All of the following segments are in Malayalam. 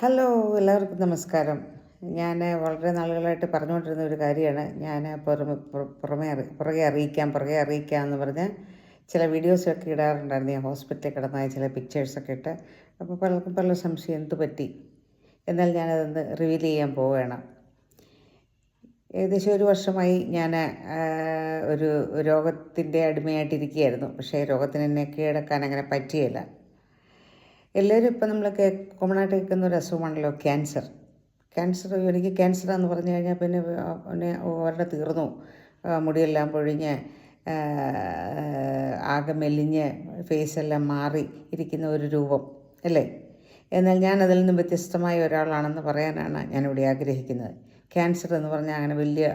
ഹലോ എല്ലാവർക്കും നമസ്കാരം. ഞാൻ വളരെ നാളുകളായിട്ട് പറഞ്ഞുകൊണ്ടിരുന്ന ഒരു കാര്യമാണ്. ഞാൻ പുറമെ പുറമേ പുറകെ അറിയിക്കാം പുറകെ അറിയിക്കാം എന്ന് പറഞ്ഞ് ചില വീഡിയോസൊക്കെ ഇടാറുണ്ടായിരുന്നു. ഞാൻ ഹോസ്പിറ്റലിൽ കിടന്നായ ചില പിക്ചേഴ്സൊക്കെ ഇട്ട്. അപ്പോൾ പലർക്കും പല സംശയം എന്ത് പറ്റി? എന്നാൽ ഞാനതൊന്ന് റിവീൽ ചെയ്യാൻ പോവുകയാണ്. ഏകദേശം ഒരു വർഷമായി ഞാൻ ഒരു രോഗത്തിന്റെ അടിമയായിട്ടിരിക്കുകയായിരുന്നു. പക്ഷേ രോഗത്തിന് എന്നെ കീഴടക്കാൻ അങ്ങനെ പറ്റിയില്ല. എല്ലാവരും ഇപ്പം നമ്മൾ കോമൺ ആയിട്ട് കേൾക്കുന്ന ഒരു അസുഖമാണല്ലോ ക്യാൻസർ ക്യാൻസർ എനിക്ക് ക്യാൻസർ എന്ന് പറഞ്ഞു കഴിഞ്ഞാൽ പിന്നെ പിന്നെ അവരുടെ തീർന്നു. മുടിയെല്ലാം പൊഴിഞ്ഞ് ആകെ മെലിഞ്ഞ് ഫേസെല്ലാം മാറി ഇരിക്കുന്ന ഒരു രൂപം അല്ലേ? എന്നാൽ ഞാൻ അതിൽ നിന്നും വ്യത്യസ്തമായ ഒരാളാണെന്ന് പറയാനാണ് ഞാനിവിടെ ആഗ്രഹിക്കുന്നത്. ക്യാൻസർ എന്ന് പറഞ്ഞാൽ അങ്ങനെ വലിയ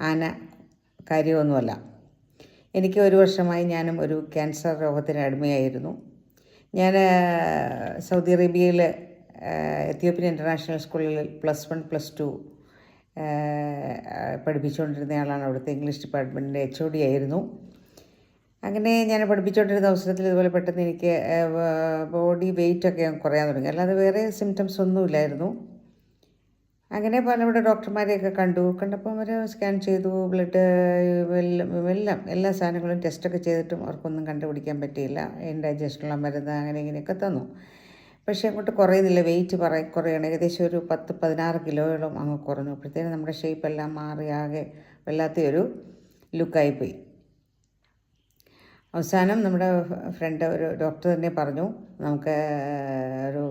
ആന കാര്യമൊന്നുമല്ല. എനിക്ക് ഒരു വർഷമായി ഞാനും ഒരു ക്യാൻസർ രോഗത്തിന് അടിമയായിരുന്നു. ഞാൻ സൗദി അറേബ്യയിൽ എത്യോപ്യൻ ഇന്റർനാഷണൽ സ്കൂളിൽ പ്ലസ് വൺ പ്ലസ് ടു പഠിപ്പിച്ചുകൊണ്ടിരുന്ന ആളാണ്. അവിടുത്തെ ഇംഗ്ലീഷ് ഡിപ്പാർട്ട്മെന്റിന്റെ എച്ച് ഒ ഡി ആയിരുന്നു. അങ്ങനെ ഞാൻ പഠിപ്പിച്ചുകൊണ്ടിരുന്ന അവസരത്തിൽ ഇതുപോലെ പെട്ടെന്ന് എനിക്ക് ബോഡി വെയിറ്റൊക്കെ കുറയാൻ തുടങ്ങി. അല്ലാതെ വേറെ സിംറ്റംസ് ഒന്നുമില്ലായിരുന്നു. അങ്ങനെ പലവിടെ ഡോക്ടർമാരെയൊക്കെ കണ്ടു. കണ്ടപ്പോൾ അവർ സ്കാൻ ചെയ്തു ബ്ലഡ് എല്ലാം എല്ലാം എല്ലാ സാധനങ്ങളും ടെസ്റ്റൊക്കെ ചെയ്തിട്ടും അവർക്കൊന്നും കണ്ടുപിടിക്കാൻ പറ്റിയില്ല. ഇൻഡൈജസ്റ്റുള്ള മരുന്ന് അങ്ങനെ ഇങ്ങനെയൊക്കെ തന്നു. പക്ഷേ അങ്ങോട്ട് കുറയുന്നില്ല. വെയിറ്റ് പറ കുറയണം. ഏകദേശം ഒരു പത്ത് പതിനാറ് കിലോയോളം അങ്ങ് കുറഞ്ഞു. അപ്പോഴത്തേനും നമ്മുടെ ഷേപ്പ് എല്ലാം മാറി ആകെ വല്ലാത്തൊരു ലുക്കായിപ്പോയി അവസാനം നമ്മുടെ ഫ്രണ്ട് ഒരു ഡോക്ടർ തന്നെ പറഞ്ഞു നമുക്ക് ഒരു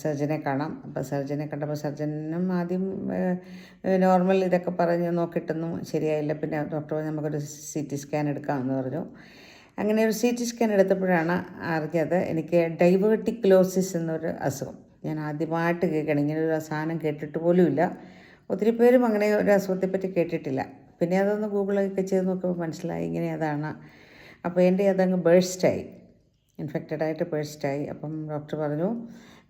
സർജനെ കാണാം. അപ്പോൾ സർജനെ കണ്ടപ്പോൾ സർജനും ആദ്യം നോർമൽ ഇതൊക്കെ പറഞ്ഞ് നോക്കിയിട്ടൊന്നും ശരിയായില്ല. പിന്നെ ഡോക്ടർ പറഞ്ഞു നമുക്കൊരു സി ടി സ്കാൻ എടുക്കാമെന്ന് പറഞ്ഞു. അങ്ങനെ ഒരു സി ടി സ്കാൻ എടുത്തപ്പോഴാണ് അറിഞ്ഞത് എനിക്ക് ഡൈവേർട്ടിക്ലോസിസ് എന്നൊരു അസുഖം. ഞാൻ ആദ്യമായിട്ട് കേൾക്കണം ഇങ്ങനെ ഒരു സാധനം കേട്ടിട്ട് പോലുമില്ല ഒത്തിരി പേരും അങ്ങനെ ഒരു അസുഖത്തെപ്പറ്റി കേട്ടിട്ടില്ല. പിന്നെ അതൊന്ന് ഗൂഗിളൊക്കെ ചെയ്ത് നോക്കുമ്പോൾ മനസ്സിലായി ഇങ്ങനെ അതാണ് അപ്പോൾ എന്റെ അതങ്ങ് ബേഴ്സ്റ്റായി ഇൻഫെക്റ്റഡ് ആയിട്ട് ബേഴ്സ്റ്റായി അപ്പം ഡോക്ടർ പറഞ്ഞു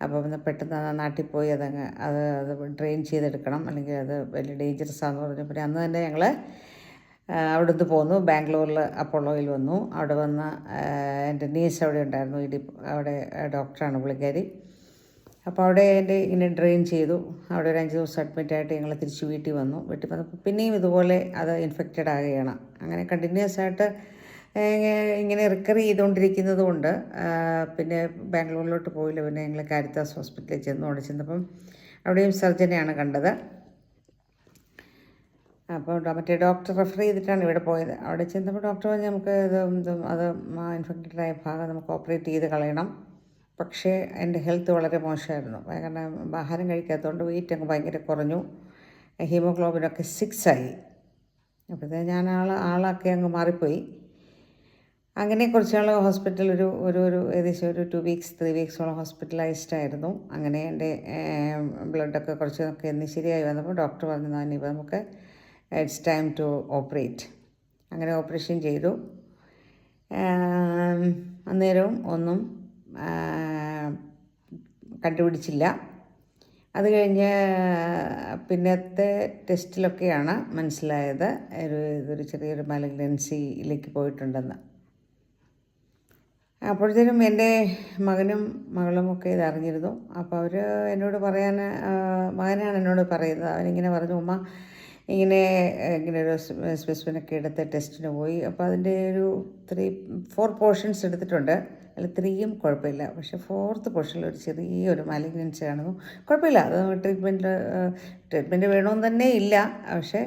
അപ്പം പെട്ടെന്ന് നാട്ടിൽ പോയി അതങ്ങ് അത് അത് ഡ്രെയിൻ ചെയ്തെടുക്കണം. അല്ലെങ്കിൽ അത് വലിയ ഡേഞ്ചറസ് ആണെന്ന് പറഞ്ഞു. പിന്നെ അന്ന് തന്നെ ഞങ്ങൾ അവിടുന്ന് പോന്നു. ബാംഗ്ലൂരിൽ അപ്പോളോയിൽ വന്നു. അവിടെ വന്ന എന്റെ നീസ് അവിടെ ഉണ്ടായിരുന്നു. ഇടി അവിടെ ഡോക്ടറാണ് പുള്ളിക്കാരി. അപ്പോൾ അവിടെ എന്റെ ഇങ്ങനെ ഡ്രെയിൻ ചെയ്തു. അവിടെ ഒരു അഞ്ച് ദിവസം അഡ്മിറ്റ് ആയിട്ട് ഞങ്ങൾ തിരിച്ച് വീട്ടിൽ വന്നു. വീട്ടിൽ വന്നപ്പോൾ പിന്നെയും ഇതുപോലെ അത് ഇൻഫെക്റ്റഡ് ആകുകയാണ് അങ്ങനെ കണ്ടിന്യൂസ് ആയിട്ട് ഇങ്ങനെ റിക്കർ ചെയ്തുകൊണ്ടിരിക്കുന്നത് കൊണ്ട് പിന്നെ ബാംഗ്ലൂരിലോട്ട് പോയില്ല. പിന്നെ ഞങ്ങൾ കാരിത്താസ് ഹോസ്പിറ്റലിൽ ചെന്നു അവിടെ ചെന്നപ്പം അവിടെയും സർജനെയാണ് കണ്ടത്. അപ്പോൾ മറ്റേ ഡോക്ടർ റെഫർ ചെയ്തിട്ടാണ് ഇവിടെ പോയത്. അവിടെ ചെന്നപ്പോൾ ഡോക്ടർ പറഞ്ഞ് നമുക്ക് ഇത് അത് ഇൻഫെക്റ്റഡ് ആയ ഭാഗം നമുക്ക് ഓപ്പറേറ്റ് ചെയ്ത് കളയണം. പക്ഷേ എന്റെ ഹെൽത്ത് വളരെ മോശമായിരുന്നു. കാരണം ആഹാരം കഴിക്കാത്തതുകൊണ്ട് വെയിറ്റ് അങ്ങ് ഭയങ്കര കുറഞ്ഞു. ഹീമോഗ്ലോബിനൊക്കെ സിക്സ് ആയി. അപ്പോഴത്തേന് ഞാൻ ആൾ ആളൊക്കെ അങ്ങ് മാറിപ്പോയി. അങ്ങനെ കുറച്ച് നാൾ ഹോസ്പിറ്റൽ ഒരു ഒരു ഒരു ഏകദേശം ഒരു ടു വീക്സ് ത്രീ വീക്സോളം ഹോസ്പിറ്റലൈസ്ഡ് ആയിരുന്നു. അങ്ങനെ എന്റെ ബ്ലഡൊക്കെ കുറച്ചൊക്കെ എന്ന് ശരിയായി വന്നപ്പോൾ ഡോക്ടർ പറഞ്ഞു തന്നെ ഇപ്പോൾ നമുക്ക് ഇറ്റ്സ് ടൈം ടു ഓപ്പറേറ്റ് അങ്ങനെ ഓപ്പറേഷൻ ചെയ്തു. അന്നേരവും ഒന്നും കണ്ടുപിടിച്ചില്ല. അത് കഴിഞ്ഞ് പിന്നത്തെ ടെസ്റ്റിലൊക്കെയാണ് മനസ്സിലായത്. ഒരു ഇതൊരു ചെറിയൊരു മലഗ്നൻസിയിലേക്ക് പോയിട്ടുണ്ടെന്ന്. അപ്പോഴത്തേനും എന്റെ മകനും മകളും ഒക്കെ ഇത് അറിഞ്ഞിരുന്നു അപ്പോൾ അവർ എന്നോട് പറയാൻ മകനാണ് എന്നോട് പറയുന്നത്. അവനിങ്ങനെ പറഞ്ഞു ഉമ്മ ഇങ്ങനെ ഇങ്ങനെ ഒരു സ്പെസിഫിനൊക്കെ എടുത്ത് ടെസ്റ്റിന് പോയി. അപ്പോൾ അതിന്റെ ഒരു ത്രീ ഫോർ പോർഷൻസ് എടുത്തിട്ടുണ്ട്. അതിൽ ത്രീയും കുഴപ്പമില്ല. പക്ഷേ ഫോർത്ത് പോർഷനിൽ ഒരു ചെറിയൊരു മാലിഗ്നൻസി കാണുന്നു കുഴപ്പമില്ല. അത് ട്രീറ്റ്മെന്റ് ട്രീറ്റ്മെന്റ് വേണമെന്ന് തന്നെ ഇല്ല. പക്ഷേ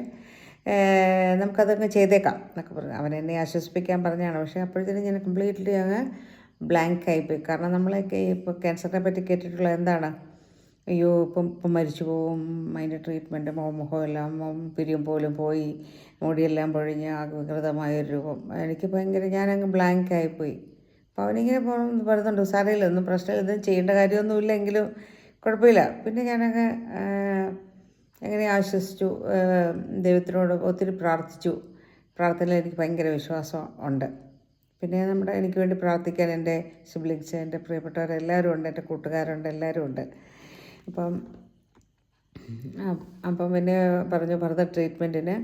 നമുക്കതങ്ങ് ചെയ്തേക്കാം എന്നൊക്കെ പറഞ്ഞു. അവൻ എന്നെ ആശ്വസിപ്പിക്കാൻ പറഞ്ഞാണ്. പക്ഷേ അപ്പോഴത്തേനും ഞാൻ കംപ്ലീറ്റ്ലി അങ്ങ് ബ്ലാങ്ക് ആയിപ്പോയി. കാരണം നമ്മളൊക്കെ ഇപ്പോൾ ക്യാൻസറിനെ പറ്റി കേട്ടിട്ടുള്ള എന്താണ്? അയ്യോ ഇപ്പം ഇപ്പം മരിച്ചു പോവും. അതിന്റെ ട്രീറ്റ്മെന്റ് എല്ലാം പിരിയും പോലും പോയി. മുടിയെല്ലാം പൊഴിഞ്ഞ് ആകൃതമായൊരു രൂപം. എനിക്ക് ഭയങ്കര ഞാനങ്ങ് ബ്ലാങ്ക് ആയിപ്പോയി. അപ്പോൾ അവനിങ്ങനെ പോകുന്നു പറയുന്നുണ്ട് സാരമില്ല ഒന്നും പ്രശ്നമില്ല ഇതൊന്നും ചെയ്യേണ്ട കാര്യമൊന്നുമില്ല എങ്കിലും കുഴപ്പമില്ല. പിന്നെ ഞാനങ്ങ് ആ, എങ്ങനെ ആശ്വസിച്ചു ദൈവത്തിനോട് ഒത്തിരി പ്രാർത്ഥിച്ചു. പ്രാർത്ഥനയിൽ എനിക്ക് ഭയങ്കര വിശ്വാസം ഉണ്ട്. പിന്നെ നമ്മുടെ എനിക്ക് വേണ്ടി പ്രാർത്ഥിക്കാൻ എന്റെ സിബ്ലിങ്സ് എന്റെ പ്രിയപ്പെട്ടവരെല്ലാവരും ഉണ്ട് എന്റെ കൂട്ടുകാരുണ്ട് എല്ലാവരും ഉണ്ട്. അപ്പം അപ്പം പിന്നെ പറഞ്ഞു ഫർദർ ട്രീറ്റ്മെന്റിന്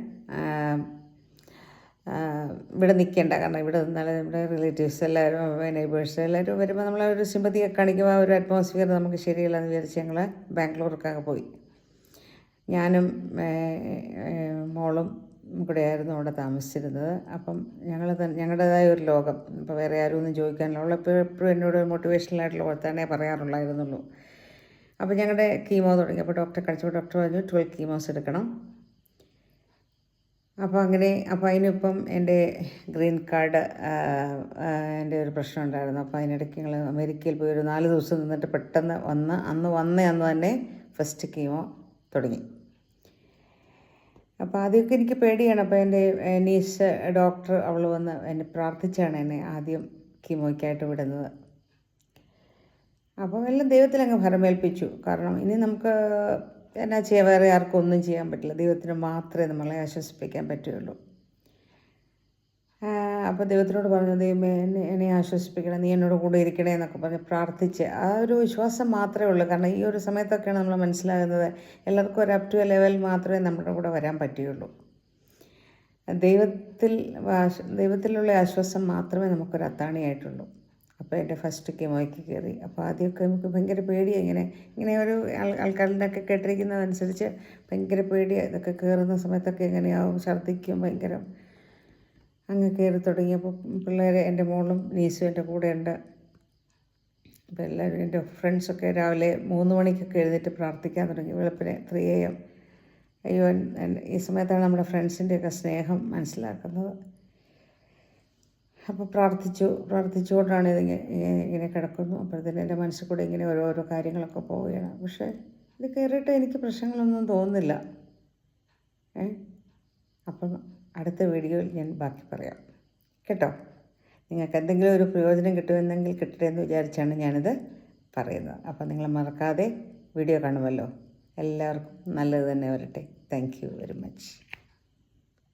ഇവിടെ നിൽക്കേണ്ട. കാരണം ഇവിടെ നിന്നാൽ നമ്മുടെ റിലേറ്റീവ്സ് എല്ലാവരും നെയ്ബേഴ്സ് എല്ലാവരും വരുമ്പോൾ നമ്മൾ ഒരു സിമ്പതിയൊക്കെ കാണിക്കുമ്പോൾ ആ ഒരു അറ്റ്മോസ്ഫിയർ നമുക്ക് ശരിയല്ല എന്ന് വിചാരിച്ച് ഞങ്ങൾ ബാംഗ്ലൂർക്കൊക്കെ പോയി. ഞാനും മോളും കൂടെയായിരുന്നു അവിടെ താമസിച്ചിരുന്നത്. അപ്പം ഞങ്ങൾ ഞങ്ങളുടേതായ ഒരു ലോകം. ഇപ്പോൾ വേറെ ആരും ഒന്നും ചോദിക്കാനില്ല. അവൾ എപ്പോഴും എന്നോട് മോട്ടിവേഷണലായിട്ടുള്ള വർത്താനേ പറയാറുള്ളായിരുന്നുള്ളൂ. അപ്പോൾ ഞങ്ങളുടെ കീമോ തുടങ്ങി. അപ്പോൾ ഡോക്ടറെ കഴിച്ചപ്പോൾ ഡോക്ടർ പറഞ്ഞു ട്വൽവ് കീമോസ് എടുക്കണം. അപ്പോൾ അങ്ങനെ അപ്പോൾ അതിനിപ്പം എന്റെ ഗ്രീൻ കാർഡ് എന്റെ ഒരു പ്രശ്നം ഉണ്ടായിരുന്നു. അപ്പോൾ അതിനിടയ്ക്ക് ഞങ്ങൾ അമേരിക്കയിൽ പോയി ഒരു നാല് ദിവസം നിന്നിട്ട് പെട്ടെന്ന് വന്ന് അന്ന് വന്ന അന്ന് തന്നെ ഫസ്റ്റ് കീമോ. തുടങ്ങി. അപ്പോൾ ആദ്യമൊക്കെ എനിക്ക് പേടിയാണ്. അപ്പോൾ എന്റെ നീസ് ഡോക്ടർ അവൾ വന്ന് എന്നെ പ്രാർത്ഥിച്ചാണ് എന്നെ ആദ്യം കീമോയ്ക്കായിട്ട് വിടുന്നത്. അപ്പോൾ എല്ലാം ദൈവത്തിലങ്ങ് ഭരമേൽപ്പിച്ചു. കാരണം ഇനി നമുക്ക് എന്നാ ചെയ്യാൻ വേറെ ആർക്കും ഒന്നും ചെയ്യാൻ പറ്റില്ല. ദൈവത്തിന് മാത്രമേ നമ്മളെ ആശ്വസിപ്പിക്കാൻ പറ്റുകയുള്ളൂ. അപ്പോൾ ദൈവത്തിനോട് പറഞ്ഞു ദൈവമേ എന്നെ എന്നെ ആശ്വസിപ്പിക്കണം നീ എന്നോട് കൂടെ ഇരിക്കണേ എന്നൊക്കെ പറഞ്ഞ് പ്രാർത്ഥിച്ച്. ആ ഒരു വിശ്വാസം മാത്രമേ ഉള്ളൂ. കാരണം ഈ ഒരു സമയത്തൊക്കെയാണ് നമ്മൾ മനസ്സിലാകുന്നത് എല്ലാവർക്കും ഒരു അപ് ടു എ ലെവൽ മാത്രമേ നമ്മുടെ കൂടെ വരാൻ പറ്റുകയുള്ളൂ ദൈവത്തിൽ ദൈവത്തിലുള്ള ആശ്വാസം മാത്രമേ നമുക്കൊരു അത്താണിയായിട്ടുള്ളൂ. അപ്പോൾ എന്റെ ഫസ്റ്റ് കെമോയ്ക്ക് കയറി. അപ്പോൾ ആദ്യമൊക്കെ നമുക്ക് ഭയങ്കര പേടിയാണ് ഇങ്ങനെ ഇങ്ങനെ ഒരു ആൾക്കാരിനൊക്കെ കേട്ടിരിക്കുന്നതനുസരിച്ച് ഭയങ്കര പേടിയാണ് ഇതൊക്കെ കയറുന്ന സമയത്തൊക്കെ എങ്ങനെയാവും ഛർദ്ദിക്കും ഭയങ്കര അങ്ങ് കയറി തുടങ്ങിയപ്പോൾ പിള്ളേർ എന്റെ മോളും നീസും എന്റെ കൂടെ ഉണ്ട് അപ്പോൾ എല്ലാവരും എന്റെ ഫ്രണ്ട്സൊക്കെ രാവിലെ മൂന്ന് മണിക്കൊക്കെ എഴുന്നേറ്റ് പ്രാർത്ഥിക്കാൻ തുടങ്ങി. വെളുപ്പിനെ ത്രീ എ എം അയ്യോ ഈ സമയത്താണ് നമ്മുടെ ഫ്രണ്ട്സിന്റെയൊക്കെ സ്നേഹം മനസ്സിലാക്കുന്നത്. അപ്പോൾ പ്രാർത്ഥിച്ചു. പ്രാർത്ഥിച്ചുകൊണ്ടാണ് ഇതിങ്ങനെ ഇങ്ങനെ കിടക്കുന്നു. അപ്പോഴത്തേന് എന്റെ മനസ്സിൽ കൂടെ ഇങ്ങനെ ഓരോരോ കാര്യങ്ങളൊക്കെ പോവുകയാണ്. പക്ഷേ ഇത് കയറിയിട്ട് എനിക്ക് പ്രശ്നങ്ങളൊന്നും തോന്നുന്നില്ല. ഏ? അപ്പം അടുത്ത വീഡിയോയിൽ ഞാൻ ബാക്കി പറയാം. കേട്ടോ? നിങ്ങൾക്ക് എന്തെങ്കിലും ഒരു പ്രയോജനം കിട്ടുമെന്നെങ്കിൽ കിട്ടട്ടെ എന്ന് വിചാരിച്ചാണ് ഞാനിത് പറയുന്നത്. അപ്പോൾ നിങ്ങൾ മറക്കാതെ വീഡിയോ കാണുമല്ലോ. എല്ലാവർക്കും നല്ലത് തന്നെ വരട്ടെ. Thank you very much.